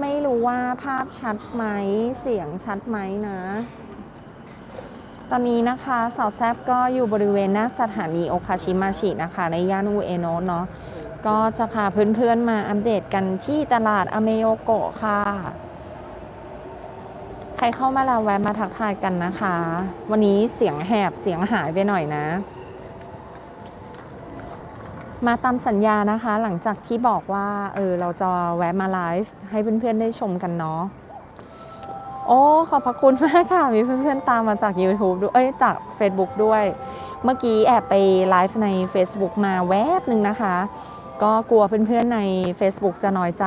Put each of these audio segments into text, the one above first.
ไม่รู้ว่าภาพชัดไหมเสียงชัดไหมนะ ตอนนี้นะคะสาวแซบก็อยู่บริเวณหน้าสถานีโอคาชิมาชินะคะ ในย่านอุเอโนะเนาะก็จะพาเพื่อนๆมาอัปเดตกันที่ตลาดอเมโยโกะค่ะ ใครเข้ามาแล้วแวะมาทักทายกันนะคะ วันนี้เสียงแหบเสียงหายไปหน่อยนะ มาตามสัญญานะคะ หลังจากที่บอกว่าเออเราจะแวะมาไลฟ์ให้เพื่อนๆได้ชมกันเนาะโอ้ขอบพระคุณมากค่ะ มีเพื่อนๆตามมาจาก YouTube ด้วยเอ้ยจาก Facebook ด้วย เมื่อกี้แอบไปไลฟ์ใน Facebook มาแวบหนึ่งนะคะ ก็กลัวเพื่อนๆใน Facebook จะน้อยใจ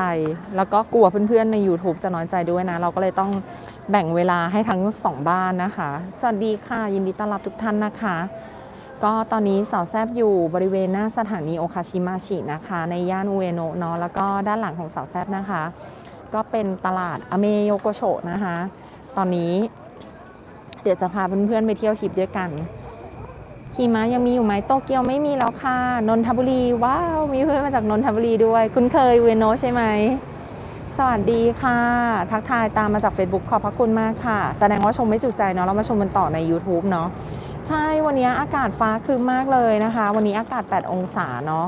แล้วก็กลัวเพื่อนๆใน YouTube จะน้อยใจด้วยนะ เราก็เลยต้องแบ่งเวลาให้ทั้งสองบ้านนะคะ สวัสดีค่ะ ยินดีต้อนรับทุกท่านนะคะ ก็ตอนนี้สาวแซบอยู่บริเวณหน้าสถานีโอคาชิมาชินะคะ ในย่านอุเอโนะเนาะแล้วก็ด้านหลังของสาวแซบนะคะ ก็เป็นตลาดอเมโยโกโชนะคะ ตอนนี้เดี๋ยวจะพาเพื่อนๆไปเที่ยวทริปด้วยกันหิมะยังมีอยู่ไหมโตเกียวไม่มีแล้วค่ะนนทบุรีว้าว มีเพื่อนมาจากนนทบุรีด้วย คุณเคยเอโนใช่ไหมสวัสดีค่ะ ทักทายตามมาจาก Facebook ขอบพระคุณมากค่ะ แสดงว่าชมไม่จุใจเนาะเรามาชมกันต่อใน YouTube เนาะ ใช่วันนี้อากาศฟ้าครึมมากเลยนะคะ วันนี้อากาศ 8 องศาเนาะ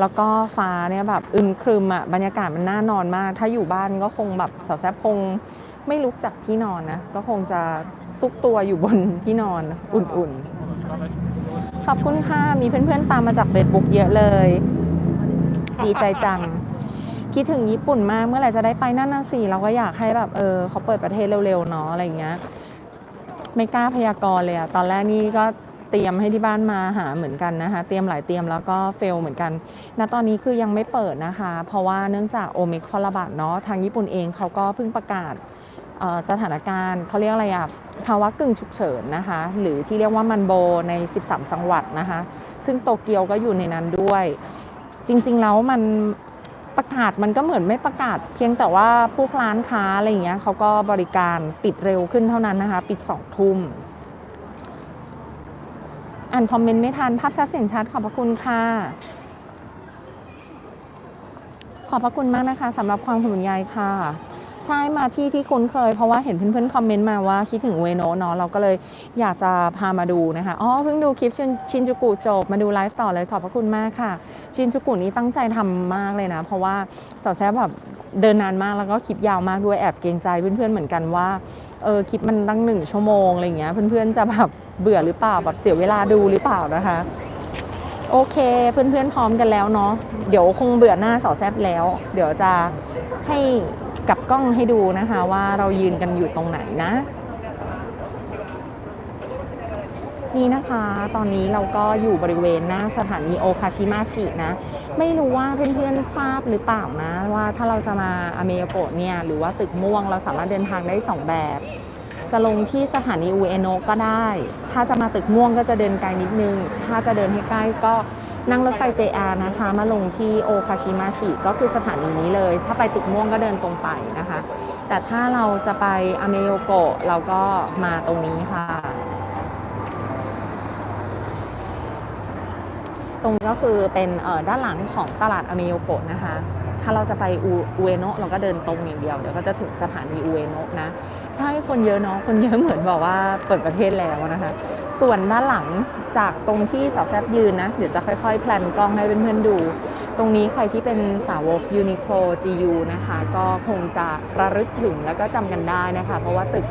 แล้วก็ฟ้าเนี่ยแบบอึมครึมอะบรรยากาศมันน่านอนมาก ถ้าอยู่บ้านก็คงแบบสาวแซบคงไม่ลุกจากที่นอนนะก็คงจะซุกตัวอยู่บนที่นอนอุ่นๆ ขอบคุณค่ะ มีเพื่อนๆตามมาจาก Facebook เยอะเลย ดีใจจัง คิดถึงญี่ปุ่นมากเมื่อไหร่จะได้ไปนั่นน่ะสิเราก็อยากให้แบบเออเขาเปิดประเทศเร็วๆเนาะอะไรอย่างเงี้ย ไม่กล้าพยากรณ์เลยอะตอนแรกนี่ก็เตรียมให้ที่บ้านมาหาเหมือนกันนะคะ เตรียมหลายเตรียมแล้วก็เฟลเหมือนกันณตอนนี้คือยังไม่เปิดนะคะ เพราะว่าเนื่องจากโอมิครอนระบาดเนาะทางญี่ปุ่นเองเขาก็เพิ่งประกาศสถานการณ์เขาเรียกอะไรอะภาวะกึ่งฉุกเฉินนะคะ หรือที่เรียกว่ามันโบใน 13 จังหวัดนะคะ ซึ่งโตเกียวก็อยู่ในนั้นด้วย จริงๆแล้วมัน ประกาศมันก็เหมือนไม่ประกาศ เพียงแต่ว่าพวกร้านค้าอะไรอย่างเงี้ยเขาก็บริการปิดเร็วขึ้นเท่านั้นนะคะ ปิดสองทุ่มอ่านคอมเมนต์ไม่ทันภาพชัดเสียงชัดขอบพระคุณค่ะ ขอบพระคุณมากนะคะสำหรับความห่วงใยค่ะ ใช่มาที่ที่คุ้นเคย เพราะว่าเห็นเพื่อนๆคอมเมนต์มาว่าคิดถึงเวโนะเนาะเราก็เลยอยากจะพามาดูนะคะอ๋อเพิ่งดูคลิปชินชินจูกุจบมาดูไลฟ์ต่อเลยขอบพระคุณมากค่ะ ชินจูกุนี้ตั้งใจทำมากเลยนะ เพราะว่าสาวแซ่บแบบเดินนานมากแล้วก็คลิปยาวมากด้วยแอบเกรงใจเพื่อนๆเหมือนกันว่าเออคลิปมันตั้งหนึ่งชั่วโมงอะไรเงี้ยเพื่อนๆจะแบบเบื่อหรือเปล่าแบบเสียเวลาดูหรือเปล่านะคะโอเคเพื่อนๆพร้อมกันแล้วเนาะเดี๋ยวคงเบื่อหน้าสาวแซบแล้ว เดี๋ยวจะให้ กับกล้องให้ดูนะคะว่าเรายืนกันอยู่ตรงไหนนะ นี่นะคะ ตอนนี้เราก็อยู่บริเวณหน้าสถานีโอคาชิมาชินะ ไม่รู้ว่าเพื่อนๆทราบหรือเปล่านะ ว่าถ้าเราจะมาอเมโยโกะเนี่ย หรือว่าตึกม่วงเราสามารถเดินทางได้ 2 แบบ จะลงที่สถานีอุเอโนะก็ได้ ถ้าจะมาตึกม่วงก็จะเดินไกลนิดนึง ถ้าจะเดินให้ใกล้ก็ นั่งรถไฟ JR นะคะ มาลงที่โอคาชิมาชิก็คือสถานีนี้เลย ถ้าไปตึกม่วงก็เดินตรงไปนะคะ แต่ถ้าเราจะไปอเมโยโกะเราก็มาตรงนี้ค่ะ ตรงนี้ก็คือเป็นด้านหลังของตลาดอเมโยโกะนะคะถ้าเราจะไปอุอุเอโนะเราก็เดินตรงอย่างเดียว เดี๋ยวก็จะถึงสถานีอุเอโนะนะ ใช่คนเยอะเนาะคนเยอะเหมือนบอกว่าเปิดประเทศแล้วนะคะ ส่วนด้านหลังจากตรงที่สาวแซบยืนนะ เดี๋ยวจะค่อยๆ แพลนกล้องให้เพื่อนๆดู ตรงนี้ใครที่เป็นสาวก Uniqlo GU นะคะ ก็คงจะระลึกถึงแล้วก็จำกันได้นะคะ เพราะว่าตึก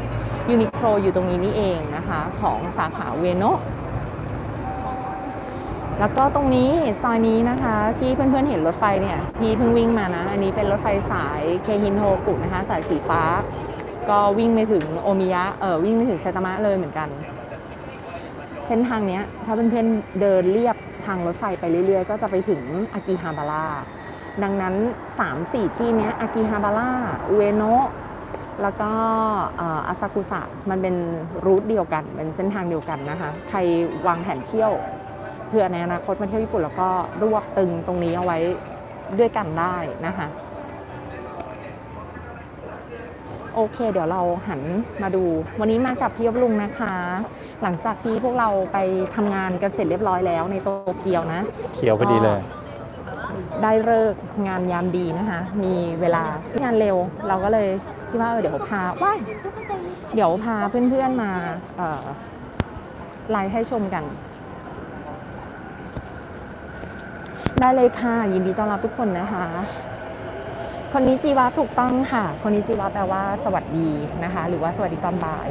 Uniqlo อยู่ตรงนี้นี่เองนะคะ ของสาขาเวโนแล้วก็ตรงนี้ซอยนี้นะคะที่เพื่อนๆเห็นรถไฟเนี่ยที่เพิ่งวิ่งมานะ อันนี้เป็นรถไฟสายเคฮินโฮกุนะคะ สายสีฟ้า ก็วิ่งไปถึงโอมิยะเออวิ่งไปถึงไซตามะเลยเหมือนกัน เส้นทางนี้ถ้าเพื่อนๆเดินเรียบทางรถไฟไปเรื่อยๆ ก็จะไปถึงอากิฮาบาระดังนั้น 3-4 ที่นี้อากิฮาบาระอุเอโนะแล้วก็อาซากุสะมันเป็นรูทเดียวกัน เป็นเส้นทางเดียวกันนะคะ ใครวางแผนเที่ยวเพื่อในอนาคตมาเที่ยวญี่ปุ่นแล้วก็รวบตึงตรงนี้เอาไว้ด้วยกันได้นะคะโอเค เดี๋ยวเราหันมาดู วันนี้มากับพี่ยบลุงนะคะ หลังจากที่พวกเราไปทำงานกันเสร็จเรียบร้อยแล้วในโตเกียวนะ เขียวพอดีเลย ได้เลิกษ์งานยามดีนะคะ มีเวลางานเร็ว เราก็เลยคิดว่าเออเดี๋ยวพาว้ายเดี๋ยวพาเพื่อนๆมาเอ่อไลฟ์ให้ชมกัน ได้เลยค่ะ ยินดีต้อนรับทุกคนนะคะ คนนี้จีวะถูกต้องค่ะ คนนี้จีวะแปลว่าสวัสดีนะคะ หรือว่าสวัสดีตอนบ่าย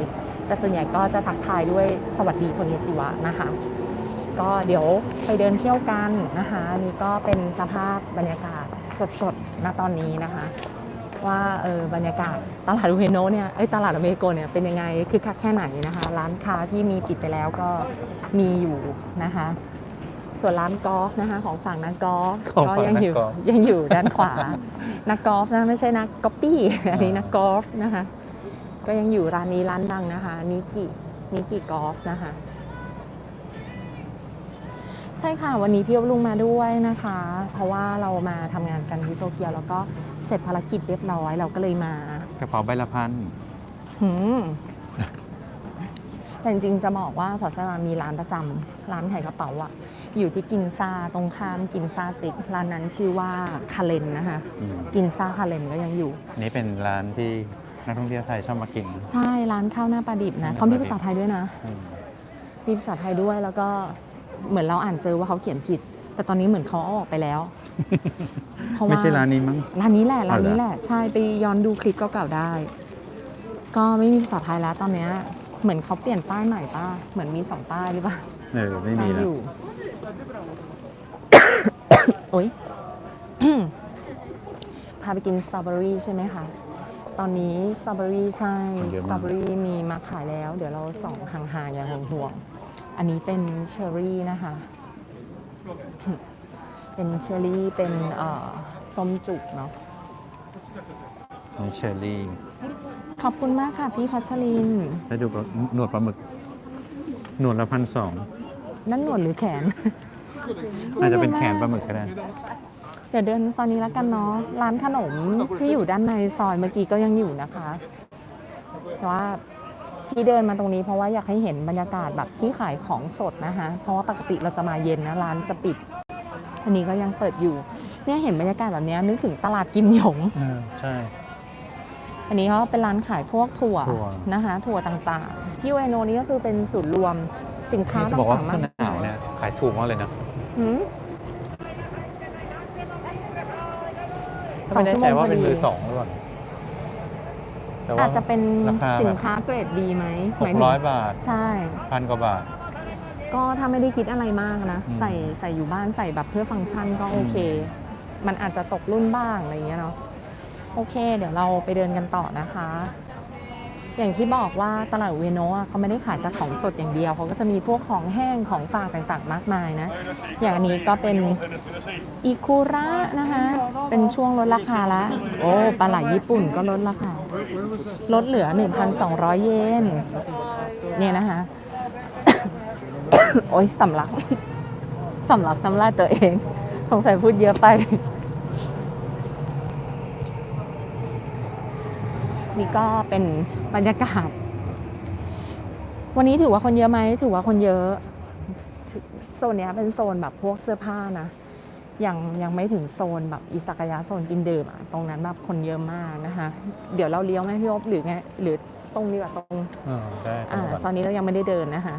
แต่ส่วนใหญ่ก็จะทักทายด้วยสวัสดีคนนี้จีวะนะคะ ก็เดี๋ยวไปเดินเที่ยวกันนะคะนี่ก็เป็นสภาพบรรยากาศสดๆณตอนนี้นะคะ ว่าเออบรรยากาศตลาดอุเฮโนะเนี่ยเอ้ยตลาดอเมริโกเนี่ยเป็นยังไงคือคักแค่ไหนนะคะ ร้านค้าที่มีปิดไปแล้วก็มีอยู่นะคะ ส่วนร้านกอล์ฟนะคะของฝั่งนักกอล์ฟของก็ฝั่งยังอยู่นักกอล์ฟยังอยู่ด้านขวานักกอล์ฟนะไม่ใช่นักก๊อปปี้อันนี้นักกอล์ฟนะคะ ก็ยังอยู่ร้านนี้ร้านดังนะคะนิกินิกิกอล์ฟนะคะ ใช่ค่ะวันนี้พี่อบลุงมาด้วยนะคะ เพราะว่าเรามาทำงานกันที่โตเกียว แล้วก็เสร็จภารกิจเรียบร้อยเราก็เลยมากระเป๋าใบละพันหืมแต่จริงๆจะบอกว่าสอดแซมามีร้านประจำร้านขายกระเป๋าอะอยู่ที่กินซาตรงข้ามกินซาซิกร้านนั้นชื่อว่าคาเลนนะคะ อืมกินซาคาเลนก็ยังอยู่ นี่เป็นร้านที่ นักท่องเที่ยวไทยชอบมากิน ใช่ร้านข้าวหน้าปลาดิบนะข้าวเขาหน้ามีปลาดิบภาษาไทยด้วยนะ อืมมีภาษาไทยด้วยแล้วก็เหมือนเราอ่านเจอว่าเขาเขียนผิด แต่ตอนนี้เหมือนเขาเอาออกไปแล้ว เพราะว่า ไม่ใช่ร้านนี้มั้ง ร้านนี้แหละร้านนี้เอาเหรอแหละใช่ไปย้อนดูคลิปเก่าๆได้ ก็ไม่มีภาษาไทยแล้วตอนเนี้ยเหมือนเขาเปลี่ยนป้ายใหม่ป้าเหมือนมีสองป้ายหรือเปล่า เออไม่มีแล้วอยู่ โอ๊ย พาไปกินสตรอเบอรี่ใช่ไหมคะ ตอนนี้สตรอเบอรี่ใช่มันเยอะสมาก ตรอเบอรี่มีมาขายแล้ว เดี๋ยวเราส่องห่างๆอย่างห่วงๆอันนี้เป็นเชอร์รี่นะคะ เป็นเชอร์รี่เป็นเอ่อส้มจุกเนาะนี่เชอร์รี่ขอบคุณมากค่ะ พี่พัชรินแล้วดูปลาหนวดปลาหมึก หนวดละพันสองนั่นหนวดหรือแขนอาจจะเป็นแขนปลาหมึกก็ได้ เดี๋ยวเดินซอยนี้แล้วกันเนาะร้านขนมที่อยู่ด้านในซอยเมื่อกี้ก็ยังอยู่นะคะแต่ว่าที่เดินมาตรงนี้เพราะว่าอยากให้เห็นบรรยากาศแบบที่ขายของสดนะคะ เพราะว่าปกติเราจะมาเย็นนะร้านจะปิด อันนี้ก็ยังเปิดอยู่ เนี่ยเห็นบรรยากาศแบบเนี้ยนึกถึงตลาดกิมหยงเออใช่ อันนี้เขาเป็นร้านขายพวกถั่วถั่ว นะคะ ถั่วต่างๆ ที่เวโนนี้ก็คือเป็นศูนย์รวมสินค้านี่จะบอกว่าต่างๆสมากนามเนี่ยขายถูกมากเลยนะหืม ไม่แน่ใจว่าเป็นสองชั่วโมงพอดีมือสองหรือเปล่าแต่ว่าอาจจะเป็นราคาสิแบนบค้าเกรดดีไหมหมายกถึงร้อยบาทใช่ พันกว่าบาท ก็ถ้าไม่ได้คิดอะไรมากนะ อืมใส่ใส่อยู่บ้านใส่แบบเพื่อฟังก์ชันก็โอเค มันอาจจะตกรุ่นบ้างอะไรอย่างเงี้ยเนาะโอเค เดี๋ยวเราไปเดินกันต่อนะคะ อย่างที่บอกว่าตลาดเวโนะเขาไม่ได้ขายแต่ของสดอย่างเดียวเขาก็จะมีพวกของแห้งของฝากต่างๆ มากมายนะ อย่างอันนี้ก็เป็นอิคุระนะคะ เป็นช่วงลดราคาละ โอ้ปลาไหลญี่ปุ่นก็ลดราคา ลดเหลือ 1,200 เยน เนี่ยนะคะ โอ๊ยสำลักสำลักน้ำลายตัวเอง สงสัยพูดเยอะไป นี่ก็เป็นบรรยากาศ วันนี้ถือว่าคนเยอะไหมถือว่าคนเยอะ โซนเนี้ยเป็นโซนแบบพวกเสื้อผ้านะยังยังไม่ถึงโซนแบบอิสากายะโซนกินดื่มอะตรงนั้นแบบคนเยอะมากนะคะ เดี๋ยวเราเลี้ยวไหมพี่อบหรือไงหรือตรงนี้แบบตรงเออได้ตรอ่างก่อนตอนนี้เรายังไม่ได้เดินนะคะ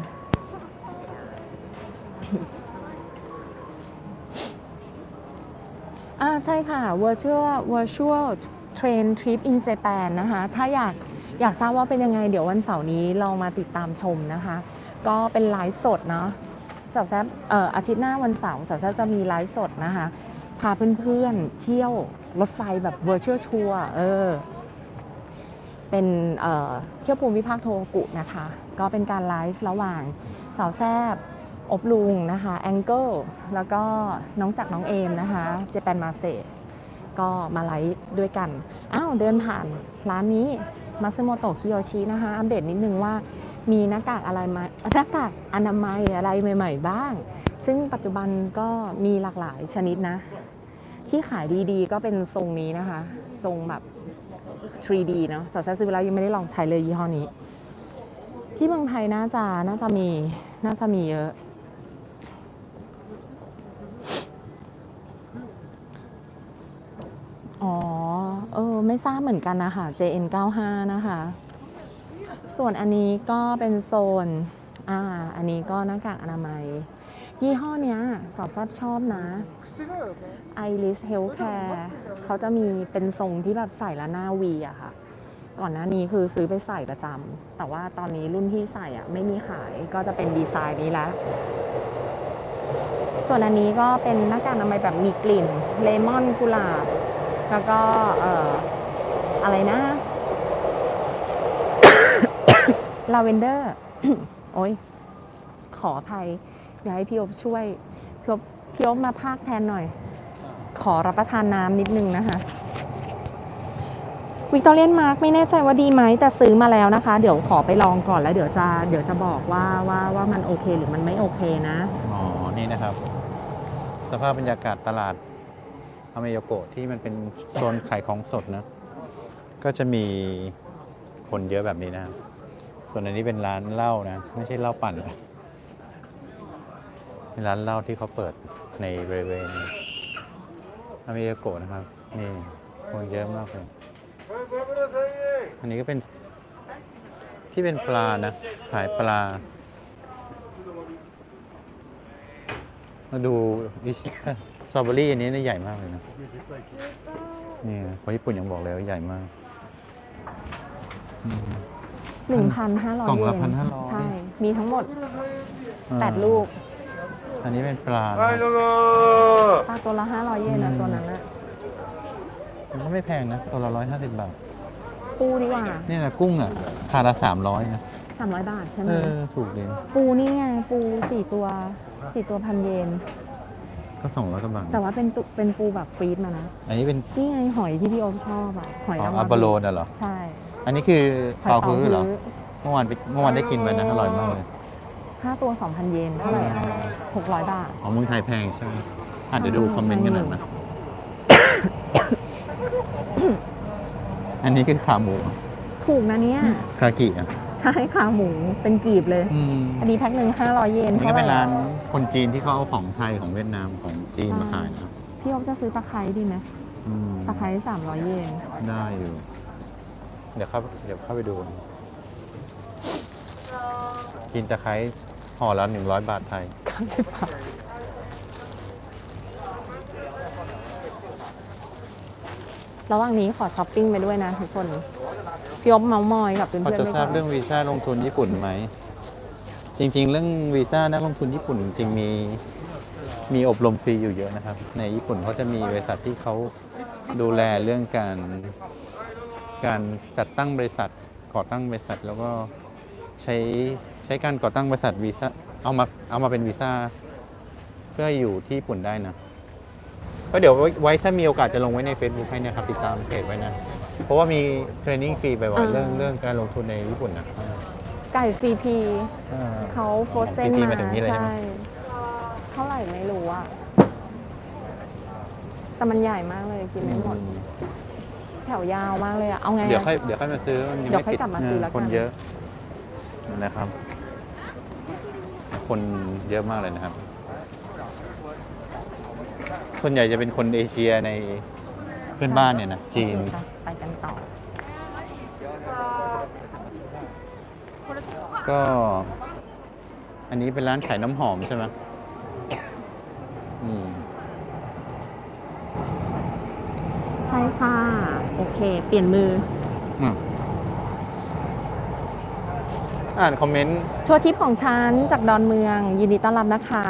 อ่าใช่ค่ะ virtual virtual train trip in Japan นะคะ ถ้าอยากอยากทราบว่าเป็นยังไงเดี๋ยววันเสาร์นี้เรามาติดตามชมนะคะ ก็เป็นไลฟ์สดเนาะสาวแซบเอ่ออาทิตย์หน้าวันเสาร์สาวแซบจะมีไลฟ์สดนะคะ พาเพื่อนๆเที่ยวรถไฟแบบ virtual tour เออเป็นเอ่อเที่ยวภูมิภาคโทกุนะคะ ก็เป็นการไลฟ์ระหว่างสาวแซบอบลุงนะคะแองเกิลแล้วก็น้องจักรน้องเอมนะคะเจแปนมาเซ ก็มาไลฟ์ด้วยกัน อ้าวเดินผ่านร้านนี้มาซึโมโตะคิโยชินะคะ อัปเดตนิดนึงว่ามีหน้ากากอะไรมาหน้ากากอนามัยอะไรใหม่ ๆ บ้าง ซึ่งปัจจุบันก็มีหลากหลายชนิดนะ ที่ขายดีๆ ก็เป็นทรงนี้นะคะ ทรงแบบ 3D เนาะสาวแซ่ซื้อไปแล้วยังไม่ได้ลองใช้เลยยี่ห้อนี้ ที่เมืองไทยน่าจะน่าจะมีน่าจะมีเยอะ ไม่ทราบเหมือนกันนะคะ JN95 นะคะ ส่วนอันนี้ก็เป็นโซน อ่า อันนี้ก็หน้ากากอนามัย ยี่ห้อเนี้ยสาวแซบชอบนะ Iris Healthcare เขาจะมีเป็นทรงที่แบบใส่แล้วหน้าวีอะค่ะ ก่อนหน้านี้คือซื้อไปใส่ประจำ แต่ว่าตอนนี้รุ่นที่ใส่อะไม่มีขาย ก็จะเป็นดีไซน์นี้แล้วส่วนอันนี้ก็เป็นหน้ากากอนามัยแบบมีกลิ่นเลมอนกุหลาบ แล้วก็เอ่ออะไรนะ ลาเวนเดอร์ โอ้ย ขออภัย เดี๋ยวให้พี่อบช่วย พี่อบพี่อบมาพากแทนหน่อย ขอรับประทานน้ำนิดนึงนะคะ วิกตอเรียนมาร์กไม่แน่ใจว่าดีไหมแต่ซื้อมาแล้วนะคะ เดี๋ยวขอไปลองก่อนแล้ว เดี๋ยวจะเดี๋ยวจะบอกว่าว่าว่ามันโอเคหรือมันไม่โอเคนะ อ๋อ นี่นะครับ สภาพบรรยากาศตลาดอเมโยโกะที่มันเป็นโซนขายของสดนะ ก็จะมีคนเยอะแบบนี้นะ ส่วนอันนี้เป็นร้านเหล้านะ ไม่ใช่เหล้าปั่นเป็นร้านเหล้าที่เขาเปิดในบริเวณอเมโยโกะนะครับ นี่คนเยอะมากเลย อันนี้ก็เป็นที่เป็นปลานะขายปลา มาดูสตรอเบอรี่อันนี้นี่ใหญ่มากเลยนะ นี่คนญี่ปุ่นยังบอกเลยว่าใหญ่มาก 1,500กล่องละเย1,500 ใช่ มีทั้งหมดแปดลูก อันนี้เป็นปลาปลาตัวละห้าร้อยเยนนะตัวนั้นอะมันก็ไม่แพงนะ ตัวละร้อยห้าสิบบาท ปูดีกว่านี่แหละกุ้งอะถาละสามร้อยนะสามร้อยบาทใช่ไหมเออถูกดีปูนี่ไง ปู 4 ตัวสี่ตัวพันเยน ก็สองร้อยกว่าบาทแต่ว่าเป็นตุเป็นปูแบบฟรีดมานะ อันนี้เป็นนี่ไงหอยที่พี่โอมชอบอะหอยอ๋ออัโลนอะเหรอ ใช่ อันนี้คือหอยเปาเป๋าฮื้อเหรอ ฮื้อเมื่อวานไปเมื่อวานได้กินไปนะอร่อยมากเลย ห้าตัว 2,000 เยนเท่าไหร่อะ600บาทอ๋อเมืองไทยแพงใช่ไหมอาจจะเดี๋ยวดูคอมเมนต์กันหน่อยนะ อันนี้คือขาหมูถูกนะเนี่ย คากิอะใช่ขาหมูเป็นกีบเลย อืมอันนี้แพ็คหนึ่ง500 เยนนี่เท่าก็ไหร่เป็นร้านอะคนจีนที่เขาเอาของไทยของเวียดนามของจีนมาขายนะครับพี่โอมจะซื้อตะไคร้ดีไหมอืมตะไคร้300 เยนได้อยู่ เดี๋ยวเข้าเดี๋ยวเข้าไปดู กินตะไคร้ห่อละหนึ่งร้อยบาทไทย90บาทระหว่างนี้ขอช้อปปิ้งไปด้วยนะทุกคนพี่อบเมาส์มอยกับเพื่อนพอๆจะไปทก่ราอบนเรื่องวีซ่าลงทุนญี่ปุ่นไหม จริง ๆ เรื่องวีซ่านักลงทุนญี่ปุ่น จริงๆมีมีอบรมฟรีอยู่เยอะนะครับ ในญี่ปุ่นเขาจะมีบริษัทที่เขาดูแลเรื่องการ การจัดตั้งบริษัทก่อตั้งบริษัทแล้วก็ใช้ใช้การก่อตั้งบริษัทวีซ่าเอามาเอามาเป็นวีซ่าเพื่ออยู่ที่ญี่ปุ่นได้นะ ก็เดี๋ยวไว้ไว้ถ้ามีโอกาสจะลงไว้ใน Facebook ให้นะครับ ติดตามเพจไว้นะ เพราะว่ามีเทรนนิ่งฟรีบ่อยๆเรื่องเรื่องการลงทุนในญี่ปุ่นนะไก่ซีพีอ่า เขาโฟเซน CP มามาถึงนี่เลยใช่ไหมใช่เท่าไหร่ไม่รู้อะแต่มันใหญ่มากเลยกินไม่หมดแถวยาวมากเลยอะเอาไงเดี๋ยวอะค่อยเดี๋ยวค่อยมาซื้อมันยังเดี๋ยวไม่ค่อยปิดกลับมาซื้อแล้วกัน คนเยอะนะครับ คนเยอะมากเลยนะครับ ส่วนใหญ่จะเป็นคนเอเชียในเพื่อนบ้านเนี่ยนะจีน โอเคค่ะไปกันต่อ ก็ อันนี้เป็นร้านขายน้ำหอมใช่ไหมอืม ใช่ค่ะ โอเค เปลี่ยนมืออืมอ่านคอมเมนต์ ทัวร์ทริปของฉันจากดอนเมือง ยินดีต้อนรับนะคะ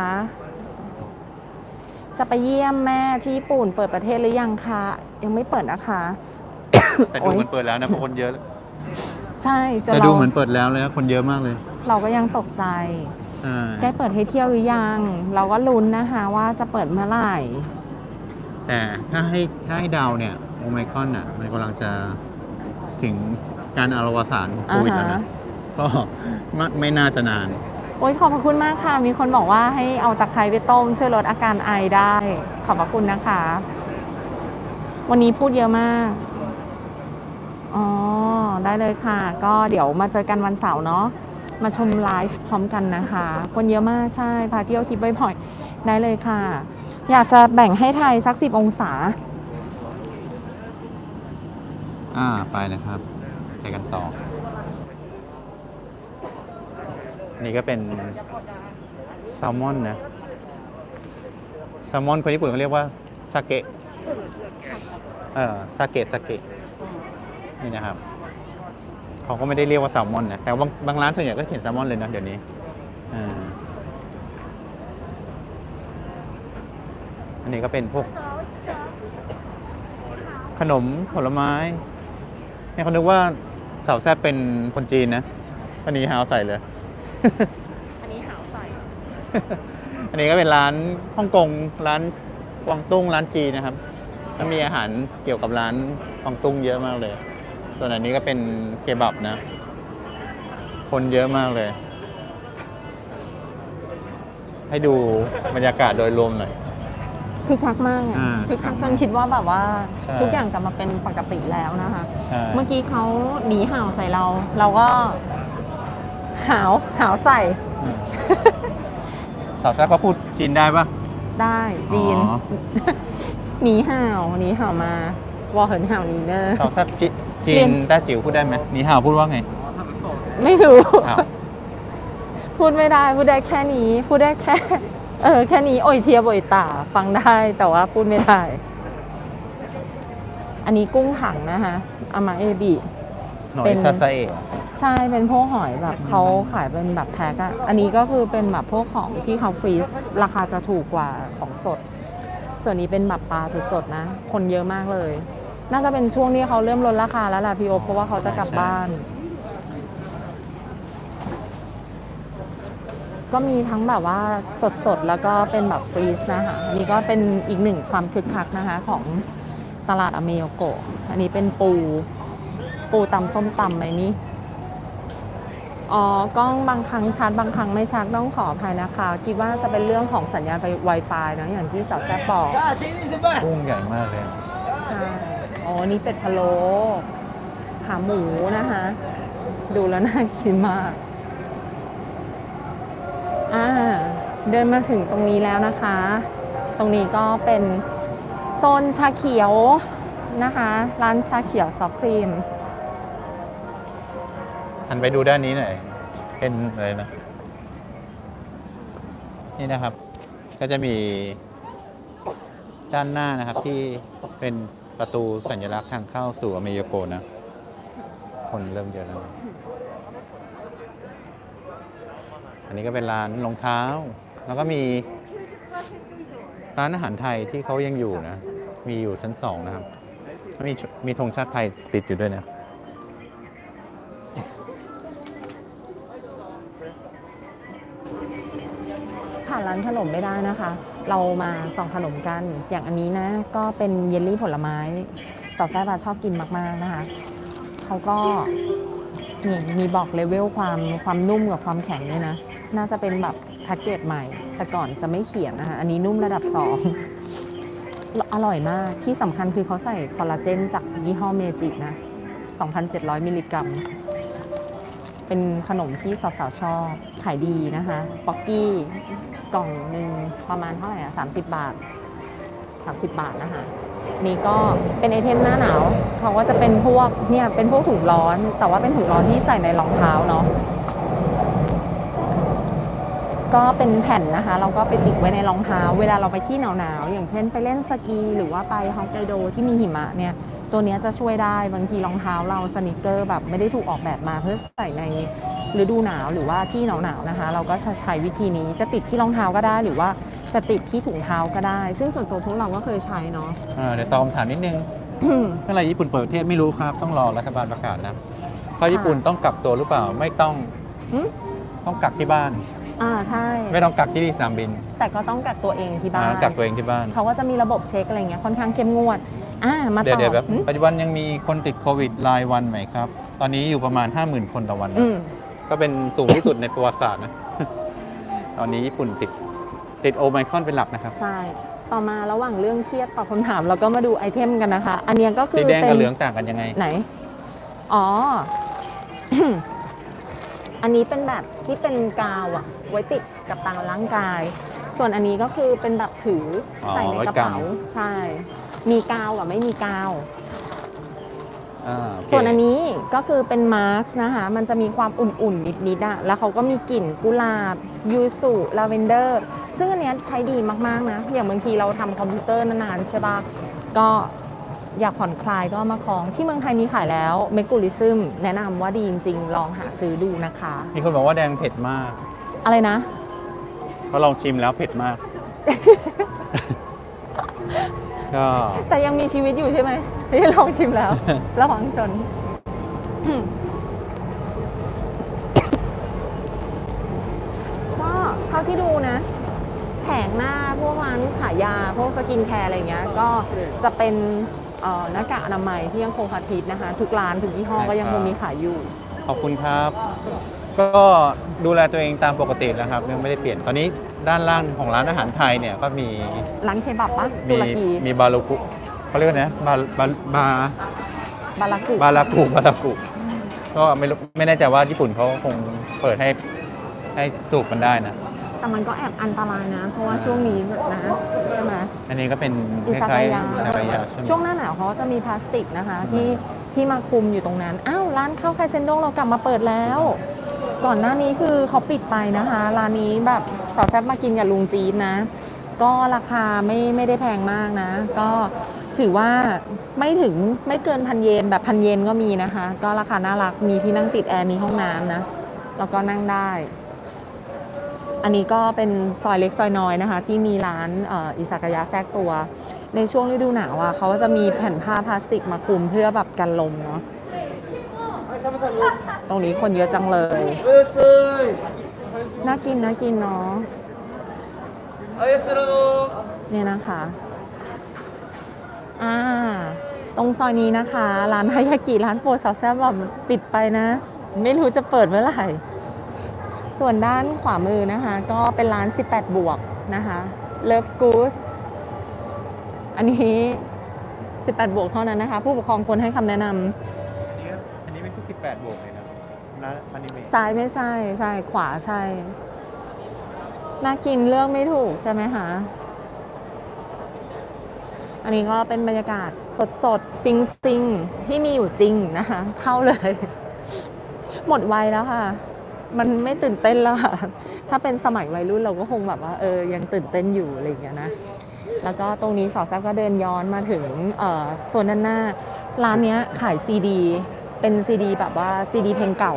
จะไปเยี่ยมแม่ที่ญี่ปุ่นเปิดประเทศหรือยังคะ ยังไม่เปิดนะคะ แต่โอ๊ดูยเหมือนเปิดแล้วนะเพราะคนเยอะ ใช่จนแต่เราดูเหมือนเปิดแล้วเลยนะคนเยอะมากเลยเราก็ยังตกใจ ใช่ใกล้เปิดให้เที่ยวหรือยัง เราก็ลุ้นนะคะว่าจะเปิดเมื่อไหร่ แต่ถ้าให้ถ้าให้เดาเนี่ย โอไมครอนอะ มันกำลังจะถึงการอารวสานของโควิดแล้วอ่านะฮะก็ไม่ไม่น่าจะนาน โอ้ยขอบพระคุณมากค่ะ มีคนบอกว่าให้เอาตะไคร้ไปต้มช่วยลดอาการไอได้ ขอบพระคุณนะคะ วันนี้พูดเยอะมาก อ๋อ ได้เลยค่ะ ก็เดี๋ยวมาเจอกันวันเสาร์เนาะ มาชมไลฟ์พร้อมกันนะคะ คนเยอะมากใช่ พาเที่ยวทิปบ่อยๆ ได้เลยค่ะ อยากจะแบ่งให้ไทยสักสิบองศา อ่าไปนะครับไปกันต่อ นี่ก็เป็นแซลมอนนะแซลมอนคนญี่ปุ่นเขาเรียกว่าซาเกะเออซาเกะซาเกะนี่นะครับเขาก็ไม่ได้เรียกว่าแซลมอนนะแต่บางบางร้านส่วนใหญ่ก็เขียนแซลมอนเลยนะเดี๋ยวนี้อ่าอันนี้ก็เป็นพวกขนมผลไม้ เนี่ยเขานึกว่าสาวแซ่บเป็นคนจีนนะอันนี้ฮาวใส่เลย อันนี้หาวใส่ อันนี้ก็เป็นร้านฮ่องกงร้านกวางตุ้งร้านจีนนะครับแล้วมีอาหารเกี่ยวกับร้านกวางตุ้งเยอะมากเลย ส่วนอันนี้ก็เป็นเคบับนะ คนเยอะมากเลย ให้ดูบรรยากาศโดยรวมหน่อย คือคักมากอะอ่าคือคักจนคิดว่าแบบว่าใช่ ทุกอย่างกลับมาเป็นปกติแล้วนะคะ ใช่เมื่อกี้เขาหนีห่าวใส่เรา เราก็หาวหาวใส่อืมสาวแซ่บก็พูดจีนได้ปะ ได้จีน อ๋อ หนีห่าวหนีห่าวมาวอเหินห่าวหนีเนอร์ สาวแซ่บจีจีเรียน นแต้จิ๋วพูดได้ไหมหนีห่าวพูดว่าไงไม่รู้ อ้าว พูดไม่ได้ พูดได้แค่นี้ พูดได้แค่ เออแค่นี้โอยเทียบโอยตาฟังได้แต่ว่าพูดไม่ได้ อันนี้กุ้งถังนะคะอามาเอบิหน่อเป็ยนซาซาเอะใช่เป็นพวกหอยแบบเขาขายเป็นแบบแพ็คอะอันนี้ก็คือเป็นแบบพวกของที่เขาฟรีซราคาจะถูกกว่าของสด ส่วนนี้เป็นแบบปลาสดๆนะ คนเยอะมากเลย น่าจะเป็นช่วงที่เขาเริ่มลดราคาแล้วล่ะพี่โอคเพราะว่าเขาจะกลับบ้าน ก็มีทั้งแบบว่าสดๆ แล้วก็เป็นแบบฟรีซนะคะนี่ก็เป็นอีกหนึ่งความคึกคักนะคะของตลาดอเมโยโกะอันนี้เป็นปู ปูตำส้มตำไหมนี่อ๋อกล้องบางครั้งชัดบางครั้งไม่ชัดต้องขออภัยนะคะ คิดว่าจะเป็นเรื่องของสัญญาณ Wi-Fi นะอย่างที่สาวแซ่บบอกกุ้งใหญ่มากเลยใช่อ๋อนี่เป็ดพะโล้ขาหมูนะคะ ดูแล้วน่ากินมาก อ่าเดินมาถึงตรงนี้แล้วนะคะ ตรงนี้ก็เป็นโซนชาเขียวนะคะ ร้านชาเขียวซอฟต์ครีม หันไปดูด้านนี้หน่อย เป็นอะไรนะ นี่นะครับ ก็จะมีด้านหน้านะครับที่เป็นประตูสัญลักษณ์ทางเข้าสู่อเมยโกนะ คนเริ่มเยอะแล้วนะ อันนี้ก็เป็นร้านรองเท้า แล้วก็มีร้านอาหารไทยที่เขายังอยู่นะ มีอยู่ชั้นสองนะครับ มีมีธงชาติไทยติดอยู่ด้วยนะ ผ่านร้านขนมไม่ได้นะคะ เรามาส่องขนมกัน อย่างอันนี้นะ ก็เป็นเยลลี่ผลไม้สาวแซ่บอะชอบกินมากๆนะคะ เขาก็นี่มีบอกเลเวลความความนุ่มกับความแข็งเนี่ยนะ น่าจะเป็นแบบแพ็กเกจใหม่ แต่ก่อนจะไม่เขียนนะคะ อันนี้นุ่มระดับ 2 อร่อยมาก ที่สำคัญคือเขาใส่คอลลาเจนจากยี่ห้อเมจินะ 2,700 มิลลิกรัม เป็นขนมที่สาวๆชอบ ขายดีนะคะ ป๊อกกี้กล่องหนึ่งประมาณเท่าไหร่อะ 30 บาท 30 บาทนะคะนี่ก็เป็นไอเทมหน้าหนาว เขาก็จะเป็นพวกเนี่ยเป็นพวกถุงร้อน แต่ว่าเป็นถุงร้อนที่ใส่ในรองเท้าเนาะ ก็เป็นแผ่นนะคะ เราก็ไปติดไว้ในรองเท้า เวลาเราไปที่หนาวๆอย่างเช่นไปเล่นสกี หรือว่าไปฮอกไกโดที่มีหิมะเนี่ยตัวเนี้ยจะช่วยได้บางทีรองเท้าเราสนิเกอร์แบบไม่ได้ถูกออกแบบมาเพื่อใส่ในฤดูหนาวหรือว่าที่หนาวๆนะคะ เราก็จะใช้วิธีนี้จะติดที่รองเท้าก็ได้หรือว่าจะติดที่ถุงเท้าก็ได้ ซึ่งส่วนตัวพวกเราก็เคยใช้เนาะอ่าเดี๋ยวตอบคำถามนิดนึงเมื่อไหรญี่ปุ่นเปิดประเทศไม่รู้ครับ ต้องรอรัฐบาลประกาศนะเข้าญี่ปุ่นต้องกักตัวหรือเปล่าไม่ต้องอืมต้องกักที่บ้าน อ่าใช่ ไม่ต้องกักที่สนามบินแต่ก็ต้องกักตัวเองที่บ้าอ่านกักตัวเองที่บ้าน เขาก็จะมีระบบเช็คอะไรเงี้ยค่อนข้างเข้มงวดอ่ามาเดี๋ยต่วอเดี๋ยวแบบอืมปัจจุบันยังมีคนติดโควิดรายวันไหมครับ ตอนนี้อยู่ประมาณ 50,000 คนต่อวันนะอืมก็เป็นสูงที่สุดในประวัติศาสตร์นะ ตอนนี้ญี่ปุ่นติดติดโอไมครอนเป็นหลักนะครับ ใช่ต่อมาระหว่างเรื่องเครียดตอบคำถามเราก็มาดูไอเทมกันนะคะ อันเนี้ยก็คืสีอแดงเป็กับนเหลืองต่างกันยังไง ไหน อ๋อ อันนี้เป็นแบบที่เป็นกาวอะไว้ติดกับตามร่างกาย ส่วนอันนี้ก็คือเป็นแบบถือออใส่ในไว้กระกำเป๋าใช่ มีกาวกับไม่มีกาวออ่าโเคส่วนอันนี้ก็คือเป็นมาร์กนะคะ มันจะมีความอุ่นๆ นิดๆอะแล้วเขาก็มีกลิ่นกุหลาบ ยูสุลาเวนเดอร์ ซึ่งอันเนี้ยใช้ดีมากๆนะ อย่างบางทีเราทำคอมพิวเตอร์นานๆใช่ปะก็ อยากผ่อนคลายก็เอามาคล้องที่เมืองไทยมีขายแล้วเมกูลิซึมแนะนำว่าดีจริงๆ ลองหาซื้อดูนะคะ มีคนบอกว่าแดงเผ็ดมากอะไรนะ เพราะลองชิมแล้วเผ็ดมาก ก็แต่ยังมีชีวิตอยู่ใช่ไหมที่ลองชิมแล้ว ระวังชน ก็เท่าที่ดูนะ แผงหน้าพวกร้านขายยา พวกสกินแคร์อะไรเงี้ย ก็จะเป็นเอ่อ หน้ากากอนามัยที่ยังคงคาทิตนะคะ ทุกร้านทุกยี่ห้อก็ยังคงมีขายอยู่ ขอบคุณครับ ก็ดูแลตัวเองตามปกติแล้วครับยังไม่ได้เปลี่ยนตอนนี้ด้านล่างของร้านอาหารไทยเนี่ยก็มีร้านเคบับปะตุมีรกีมีบาลูกุเขาเรียกว่าไงนะบาบาบาบารากุบาลากุบาลากุก็ไม่รู้ไม่แน่ใจว่าญี่ปุ่นเขาคงเปิดให้ให้สูบกันได้นะ แต่มันก็แอบอันตรายนะ เพราะว่าช่วงนี้นะใช่ไหมอันนี้ก็เป็นอิคซากาล้ายยะๆอิซากายะใช่ไหมช่วงหน้าหนาวเขาจะมีพลาสติกนะคะที่ที่มาคลุมอยู่ตรงนั้น อ้าว ร้านข้าวไคเซนดงเรากลับมาเปิดแล้ว ก่อนหน้านี้คือเขาปิดไปนะคะ ร้านนี้แบบสาวแซ่บมากินกับลุงจีนนะ ก็ราคาไม่ไม่ได้แพงมากนะ ก็ถือว่าไม่ถึงไม่เกินพันเยนแบบพันเยนก็มีนะคะ ก็ราคาน่ารักมีที่นั่งติดแอร์มีห้องน้ำนะ แล้วก็นั่งได้ อันนี้ก็เป็นซอยเล็กซอยน้อยนะคะ ที่มีร้านเอ่ออิซากายะแทรกตัว ในช่วงฤดูหนาวอะเขาจะมีแผ่นผ้าพลาสติกมาคลุมเพื่อแบบกันลมเนาะตรงนี้คนเยอะจังเลยน่ากินน่ากินเนาะเนี่ยนะคะ อ่า ตรงซอยนี้นะคะ ร้านฮายากิร้านโปรดสาวแซ่บแบบปิดไปนะ ไม่รู้จะเปิดเมื่อไหร่ ส่วนด้านขวามือนะคะ ก็เป็นร้าน 18 บวกนะคะ Love Goose อันนี้ 18 บวกเท่านั้นนะคะ ผู้ปกครองควรให้คำแนะนอันนี้เป็นชุด18บวกเลยนะนะอนิเมะำซ้ายไม่ใช่ใช่ขวาใช่ น่ากินเลือกไม่ถูกใช่ไหมคะอันนี้ก็เป็นบรรยากาศสดสดๆซิงซิงๆที่มีอยู่จริงนะคะ เข้าเลย หมดวัยแล้วค่ะ มันไม่ตื่นเต้นแล้วค่ะถ้าเป็นสมัยวัยรุ่นเราก็คงแบบว่าเออยังตื่นเต้นอยู่อะไรอย่างเงี้ยนะแล้วก็ตรงนี้สอแซบก็เดินย้อนมาถึงโซนด้านหน้า ร้านเนี้ยขายซีดี เป็นซีดีแบบว่าซีดีเพลงเก่า